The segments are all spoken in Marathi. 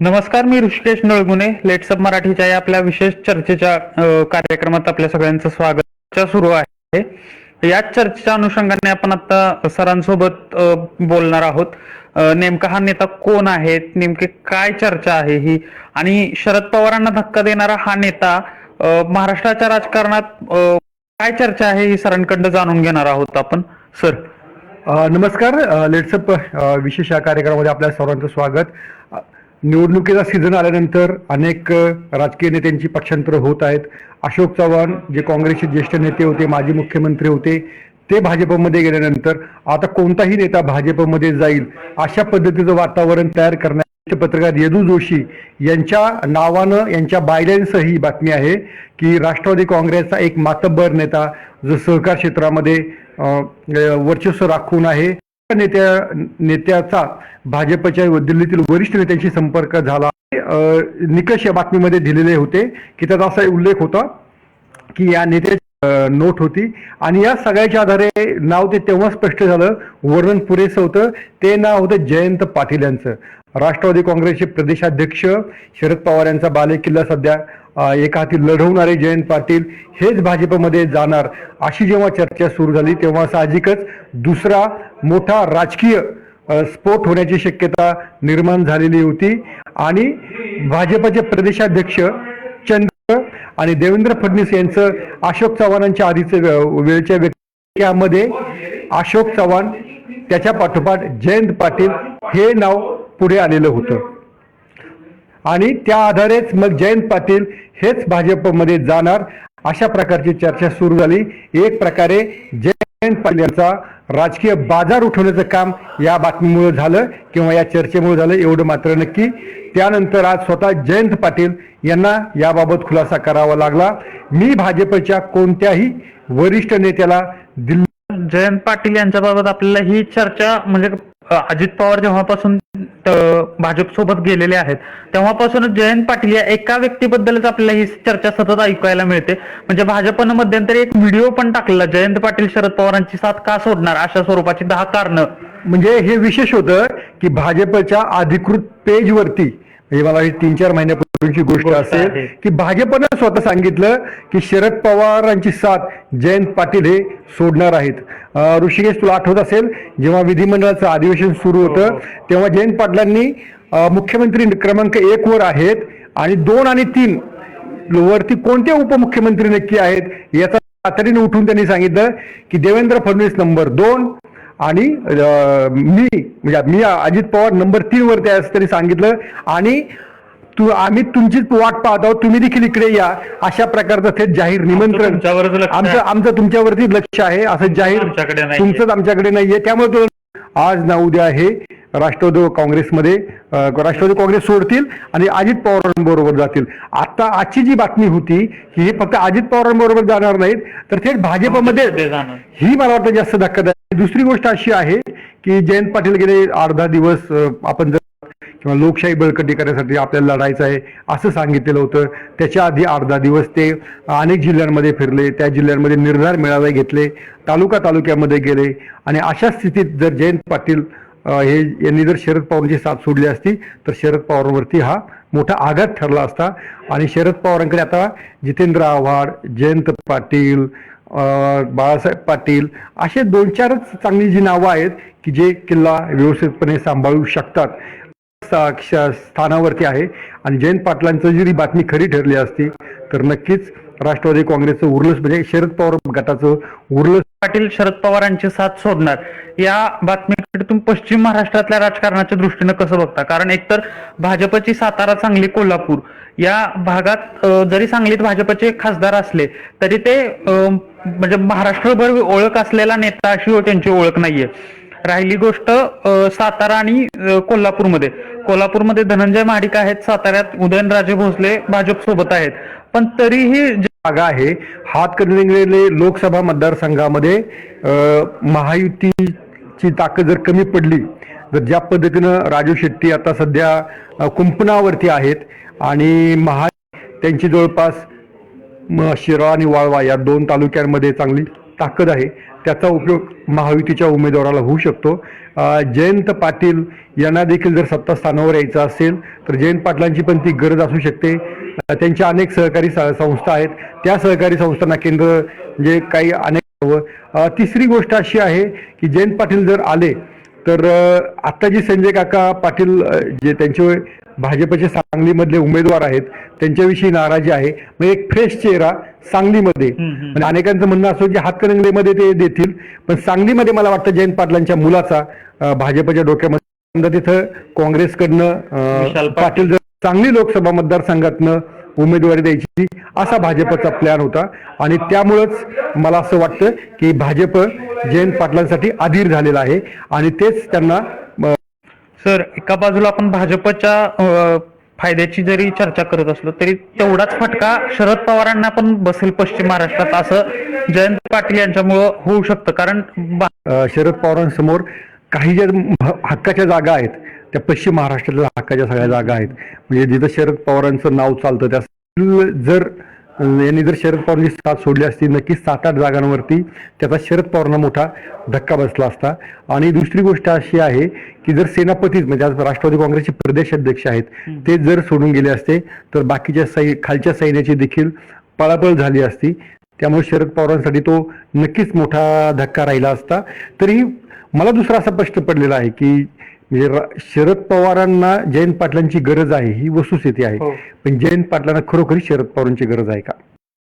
नमस्कार मी ऋषिकेश नळगुणे. लेट्सअप मराठीच्या या आपल्या विशेष चर्चेच्या कार्यक्रमात आपल्या सगळ्यांचं स्वागत सुरू आहे. या चर्चेच्या अनुषंगाने आपण आता सरांसोबत बोलणार आहोत. नेमका हा नेता कोण आहे? नेमके काय चर्चा आहे ही? आणि शरद पवारांना धक्का देणारा हा नेता महाराष्ट्राच्या राजकारणात काय चर्चा आहे ही सरांकडनं जाणून घेणार आहोत आपण. सर नमस्कार. लेट्सअप विशेष या कार्यक्रमामध्ये आपल्या सर्वांचं स्वागत. निवडणुकीचा सीझन आल्यानंतर अनेक राजकीय नेत्यांची पक्षांतर होत आहेत. अशोक चव्हाण जे काँग्रेसचे ज्येष्ठ नेते होते माजी मुख्यमंत्री होते ते भाजपमध्ये गेल्यानंतर आता कोणताही नेता भाजपमध्ये जाईल अशा पद्धतीचं वातावरण तयार करण्याचे पत्रकार यदू जोशी यांच्या नावानं यांच्या बायलाईनसह ही बातमी आहे की राष्ट्रवादी काँग्रेसचा एक मातब्बर नेता जो सहकार क्षेत्रामध्ये म्हणजे वर्चस्व राखून आहे. नेत्या नेत्याचा भाजपच्या दिल्लीतील वरिष्ठ नेत्यांशी संपर्क झाला. निकष या बातमीमध्ये दिलेले होते की त्याचा असा उल्लेख होता की या नेत्या नोट होती. आणि या सगळ्याच्या आधारे नाव ते तेव्हा स्पष्ट झालं. वर्णन पुरेसं होतं. ते नाव होतं जयंत पाटील यांचं. राष्ट्रवादी काँग्रेसचे प्रदेशाध्यक्ष शरद पवार यांचा बालेकिल्ला सध्या एका हाती लढवणारे जयंत पाटील हेच भाजपमध्ये जाणार. अशी जेव्हा चर्चा सुरू झाली तेव्हा साहजिकच दुसरा मोठा राजकीय स्फोट होण्याची शक्यता निर्माण झालेली होती. आणि भाजपचे प्रदेशाध्यक्ष आणि देवेंद्र फडणवीस यांचं अशोक चव्हाणांच्या आधीचं वेळच्या व्यक्तीमध्ये अशोक चव्हाण त्याच्या पाठोपाठ जयंत पाटील हे नाव पुढे आलेलं होतं. आणि त्या आधारेच मग जयंत पाटील हेच भाजपमध्ये जाणार. अशा प्रकारची चर्चा सुरू झाली. एक प्रकारे जयंत पाटील यांचा राजकीय बाजार उठवण्याचं काम या बातमीमुळे झालं किंवा या चर्चेमुळे झालं एवढं मात्र नक्की. त्यानंतर आज स्वतः जयंत पाटील यांना याबाबत खुलासा करावा लागला. मी भाजपच्या कोणत्याही वरिष्ठ नेत्याला दिल्ली जयंत पाटील यांच्याबाबत आपल्याला ही चर्चा म्हणजे अजित पवार जेव्हापासून भाजपसोबत गेलेले आहेत. तेव्हापासूनच जयंत पाटील या एका व्यक्तीबद्दलच आपल्याला ही चर्चा सतत ऐकायला मिळते. म्हणजे भाजपनं मध्यंतरी एक व्हिडिओ पण टाकलेला जयंत पाटील शरद पवारांची साथ का सोडणार? अशा स्वरूपाची दहा कारणं. म्हणजे हे विशेष होतं की भाजपच्या अधिकृत पेजवरती म्हणजे मला तीन चार महिन्यापूर्वीची गोष्ट गोष्ट असेल. की भाजपनं स्वतः सांगितलं की शरद पवारांची साथ जयंत पाटील हे सोडणार आहेत. ऋषिकेश तुला आठवत असेल जेव्हा विधिमंडळाचं अधिवेशन सुरू होतं तेव्हा जयंत पाटलांनी मुख्यमंत्री क्रमांक एक वर आहेत आणि दोन आणि तीन वरती कोणते उपमुख्यमंत्री नक्की आहेत याचा तातडीने उठून त्यांनी सांगितलं की देवेंद्र फडणवीस नंबर दोन आणि मी म्हणजे मी अजित पवार नंबर तीन वरती आहे असं त्यांनी सांगितलं. आणि तू आम्ही तुमचीच वाट पाहत आहोत. तुम्ही देखील इकडे या. अशा प्रकारचं थेट जाहीर निमंत्रण. तुमच्यावरच लक्ष आहे. आमचं आमचं तुमच्यावरती लक्ष आहे. असं जाहीर आमच्याकडे नाहीये. तुमचंच आमच्याकडे नाहीये. त्यामुळे तो आज ना उद्या हे राष्ट्रवादी काँग्रेसमध्ये अं, राष्ट्रवादी काँग्रेस सोडतील आणि अजित पवारांबरोबर जातील. आता आजची जी बातमी होती की हे फक्त अजित पवारांबरोबर जाणार नाहीत तर थेट भाजपमध्ये ते. ही मला वाटतं जास्त धक्कादायक. दुसरी गोष्ट अशी आहे की जयंत पाटील गेले अर्धा दिवस अं, आपण जर किंवा लोकशाही बळकटी करण्यासाठी आपल्याला लढायचं आहे असं सांगितलेलं होतं. त्याच्या आधी अर्धा दिवस ते अनेक जिल्ह्यांमध्ये फिरले. त्या जिल्ह्यांमध्ये निर्धार मेळावे घेतले. तालुका तालुक्यामध्ये गेले. आणि अशा स्थितीत जर जयंत पाटील हे यांनी जर शरद पवारांची साथ सोडली असती तर शरद पवारांवरती हा मोठा आघात ठरला असता. आणि शरद पवारांकडे आता जितेंद्र आव्हाड जयंत पाटील बाळासाहेब पाटील असे दोन चारच चांगली जी नावं आहेत की जे किल्ला व्यवस्थितपणे सांभाळू शकतात. स्थानावरती आहे. आणि जयंत पाटलांचं जरी बातमी खरी ठरली असती तर नक्कीच राष्ट्रवादी काँग्रेसचं उरलंच म्हणजे शरद पवार गटाचं उरलंच पाटील शरद पवारांची साथ सोडणार. या बातमीकडे तुम्ही पश्चिम महाराष्ट्रातल्या राजकारणाच्या दृष्टीनं कसं बघता? कारण एकतर भाजपची सातारा सांगली कोल्हापूर या भागात जरी सांगलीत भाजपचे खासदार असले तरी ते म्हणजे महाराष्ट्रभर ओळख असलेला नेता अशी हो त्यांची ओळख नाहीये. राहिली गोष्ट सातारा आणि कोल्हापूरमध्ये. कोल्हापूरमध्ये धनंजय महाडिक आहेत साताऱ्यात उदयनराजे भोसले भाजप सोबत आहेत. पण तरीही जागा आहे हातकणंगले लोकसभा मतदारसंघामध्ये महायुतीची ताकद जर कमी पडली तर ज्या पद्धतीनं राजू शेट्टी आता सध्या कुंपणावरती आहेत आणि महा त्यांची जवळपास म- शिराळा आणि वाळवा या दोन तालुक्यांमध्ये चांगली ताकद आहे. त्याचा उपयोग महायुतीच्या उमेदवाराला होऊ शकतो. जयंत पाटील यांना देखील जर सत्ता स्थानावर यायचं असेल तर जयंत पाटलांची पण ती गरज असू शकते. त्यांच्या अनेक सहकारी संस्था आहेत. त्या सहकारी संस्थांना केंद्र जे काही अनेक तिसरी गोष्ट अशी आहे की जयंत पाटील जर आले तर आता जे संजय काका पाटील जे त्यांचे भाजपचे सांगलीमधले उमेदवार आहेत त्यांच्याविषयी नाराजी आहे. म्हणजे एक फ्रेश चेहरा सांगलीमध्ये. म्हणजे अनेकांचं म्हणणं असं की हातकणंगलेमध्ये ते देतील पण सांगलीमध्ये मला वाटतं जयंत पाटलांच्या मुलाचा भाजपच्या डोक्यामध्ये समजा तिथं काँग्रेसकडनं पाटील. पाटील जर सांगली लोकसभा मतदारसंघातनं उमेदवारी द्यायची असा भाजपचा प्लॅन होता. आणि त्यामुळंच मला असं वाटतं की भाजप जयंत पाटलांसाठी अधीर झालेला आहे. आणि तेच त्यांना सर एका बाजूला आपण भाजपच्या फायद्याची जरी चर्चा करत असलो तरी तेवढाच फटका शरद पवारांना पण बसेल पश्चिम महाराष्ट्रात असं जयंत पाटील यांच्यामुळं होऊ शकतं. कारण शरद पवारांसमोर काही ज्या हक्काच्या जागा आहेत त्या पश्चिम महाराष्ट्रातल्या हक्काच्या सगळ्या जागा आहेत. म्हणजे जिथं शरद पवारांचं नाव चालतं त्या जर यांनी जर शरद पवारांची साथ सोडली असती नक्कीच सात आठ जागांवरती त्याचा शरद पवारांना मोठा धक्का बसला असता. आणि दुसरी गोष्ट अशी आहे की जर सेनापतीच म्हणजे आज राष्ट्रवादी काँग्रेसचे प्रदेश अध्यक्ष आहेत ते जर सोडून गेले असते तर बाकीच्या सै खालच्या सैन्याची देखील पळापळ झाली असती. त्यामुळे शरद पवारांसाठी तो नक्कीच मोठा धक्का राहिला असता. तरी मला दुसरा असा प्रश्न पडलेला आहे की म्हणजे शरद पवारांना जयंत पाटलांची गरज आहे ही वस्तुस्थिती आहे. हो. पण जयंत पाटलांना खरोखरी शरद पवारांची गरज आहे का?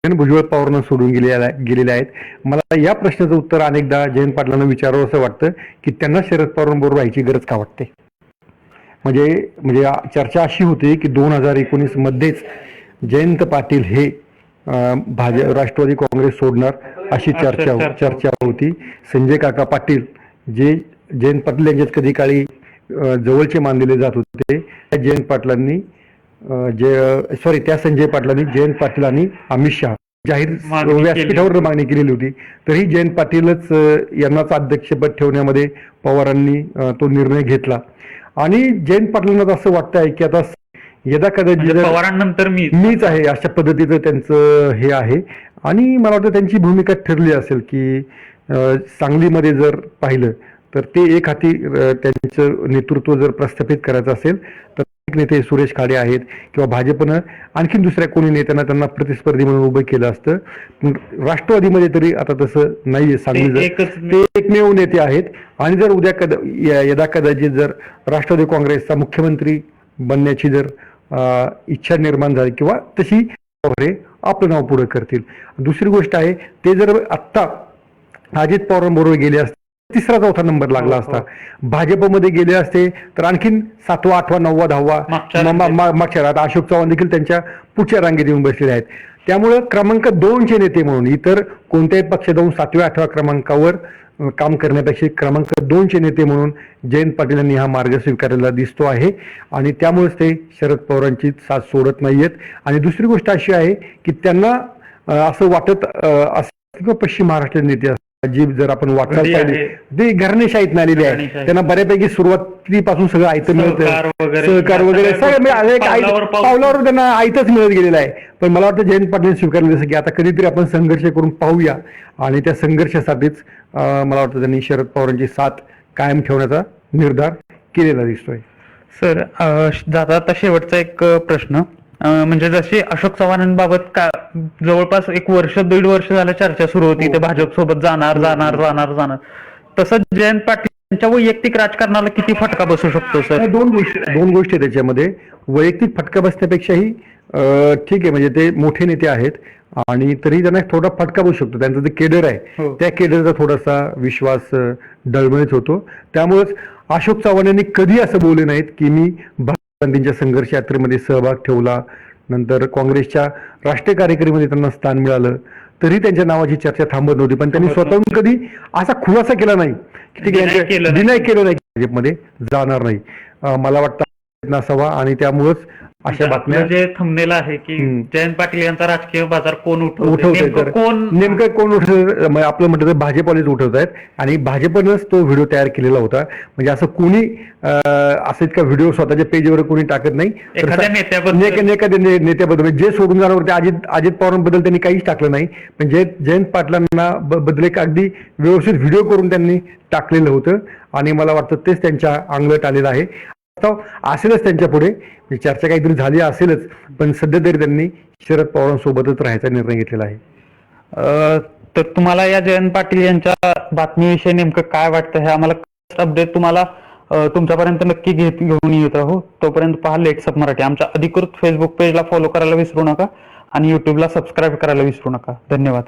भुजबळ पवारांना सोडून गेलेल्या गेलेले आहेत. मला या प्रश्नाचं उत्तर अनेकदा जयंत पाटलांना विचारावं असं वाटतं की त्यांना शरद पवारांबरोबर राहायची गरज का वाटते? म्हणजे म्हणजे चर्चा अशी होती की दोन हजार एकोणीस मध्येच जयंत पाटील हे अं, भाज राष्ट्रवादी काँग्रेस सोडणार अशी चर्चा. चर्चा. होती. संजय काका पाटील जे जयंत पाटील यांच्यात कधी काळी जवळचे मानलेले जात होते. त्या जयंत पाटलांनी जे सॉरी त्या संजय पाटलांनी जयंत पाटील आणि अमित शहा जाहीर. व्यासपीठावर मागणी केलेली होती. तरी जयंत पाटीलच यांनाच अध्यक्षपद ठेवण्यामध्ये पवारांनी तो निर्णय घेतला. आणि जयंत पाटलांना असं वाटतं आहे की आता यदा कदाचित म्हणजे पवारांनंतर मी मीच आहे अशा पद्धतीचं त्यांचं हे आहे. आणि मला वाटतं त्यांची भूमिका ठरली असेल की सांगलीमध्ये जर पाहिलं तर ते एक हाती त्यांचं नेतृत्व जर प्रस्थापित करायचं असेल तर अनेक नेते सुरेश खाडे आहेत किंवा भाजपनं. आणखीन दुसऱ्या कोणी नेत्यांना त्यांना प्रतिस्पर्धी म्हणून उभं केलं असतं. पण राष्ट्रवादीमध्ये तरी आता तसं नाहीये सांगली ते एकमेव नेते आहेत. आणि जर उद्या कदा यदा कदाचित जर राष्ट्रवादी काँग्रेसचा मुख्यमंत्री बनण्याची जर इच्छा निर्माण झाली किंवा तशी पवार आपलं नाव पुढे करतील. दुसरी गोष्ट आहे ते जर आत्ता अजित पवारांबरोबर गेले असते तिसरा चौथा नंबर लागला हो, असता. भाजपमध्ये गेले असते तर आणखीन सातवा आठवा नववा दहावा मागच्या राहत अशोक चव्हाण देखील त्यांच्या पुढच्या रांगेत येऊन बसलेले आहेत. त्यामुळं क्रमांक दोनचे नेते म्हणून इतर कोणत्याही पक्ष जाऊन सातव्या आठव्या क्रमांकावर काम करण्यापेक्षा क्रमांक दोनचे नेते म्हणून जयंत पाटील यांनी हा मार्ग स्वीकारलेला दिसतो आहे. आणि त्यामुळेच ते शरद पवारांची साथ सोडत नाहीयेत. आणि दुसरी गोष्ट अशी आहे की त्यांना असं वाटत असं किंवा पश्चिम महाराष्ट्राचे नेते जी जर आपण वाटचाल पाहिली? ते घराणेशाहीत आलेले आहे. त्यांना बऱ्यापैकी सुरुवातीपासून सगळं सहकार मिळतं. वगैरे. सहकार वगैरे. सगळ्या सगळं पावलावर त्यांना आयतच मिळत गेलेलं आहे. पण मला वाटतं जयंत पाटील स्वीकारलं जसं की आता कधीतरी आपण संघर्ष करून पाहूया. आणि त्या संघर्षासाठीच मला वाटतं त्यांनी शरद पवारांची साथ कायम ठेवण्याचा निर्धार केलेला दिसतोय. सर जाता आता शेवटचा एक प्रश्न. म्हणजे जशी अशोक चव्हाणांबाबत का जवळपास एक वर्ष दीड वर्ष झालं चर्चा सुरू होती ते भाजप सोबत जाणार जाणार जाणार जाणार. तसंच जयंत पाटील यांच्या वैयक्तिक राजकारणाला किती फटका बसू शकतो सर? दोन गोष्टी दोन गोष्टी त्याच्यामध्ये. वैयक्तिक फटका बसण्यापेक्षाही ठीक आहे म्हणजे ते मोठे नेते आहेत. आणि तरी त्यांना थोडा फटका बसू शकतो. त्यांचं जे केडर आहे हो. त्या केडरचा थोडासा विश्वास डळमळीत होतो. त्यामुळेच अशोक चव्हाण यांनी कधी असं बोलले नाहीत की मी गांधींच्या संघर्ष यात्रेमध्ये सहभाग ठेवला. नंतर काँग्रेसच्या राष्ट्रीय कार्यकारिणीमध्ये त्यांना स्थान मिळालं. तरी त्यांच्या नावाची चर्चा थांबत नव्हती. पण त्यांनी स्वतःहून कधी असा खुलासा केला नाही की ठीक Deny आहे केलं नाही. भाजपमध्ये जाणार नाही. मला वाटतं नसावा आणि त्यामुळंच अशा बातम्या आपलं जे थंबनेल आहे की. जयंत पाटील यांचा राजकीय बाजार कोण तर कोण नेमकं कोण उठवत म्हणजे आपलं म्हटलं तर भाजपवालेच उठवत आहेत आणि भाजपनंच तो व्हिडिओ तयार केलेला होता. म्हणजे असं कोणी असं इतका व्हिडिओ स्वतःच्या पेजवर कोणी टाकत नाही. एखाद्या नेत्याबद्दल- एखाद्या म्हणजे जे सोडून जाणार होते अजित अजित पवारांबद्दल त्यांनी काहीच टाकलं नाही. पण जय जयंत पाटलांना ब- बद्दल एक अगदी व्यवस्थित व्हिडिओ करून त्यांनी टाकलेलं होतं. आणि मला वाटतं तेच त्यांच्या अंगलट आलेलं आहे. असेलच त्यांच्या पुढे. चर्चा काहीतरी झाली असेलच. पण सध्या तरी त्यांनी शरद पवारांसोबतच राहायचा निर्णय घेतलेला आहे. तर तुम्हाला या जयंत पाटील यांच्या बातमीविषयी नेमकं काय वाटतं? हे आम्हाला अपडेट तुम्हाला तुमच्यापर्यंत नक्की घेत घेऊन येत राहो तोपर्यंत पहा लेट्सअप मराठी. आमच्या अधिकृत फेसबुक पेजला फॉलो करायला विसरू नका आणि युट्यूबला सबस्क्राईब करायला विसरू नका. धन्यवाद.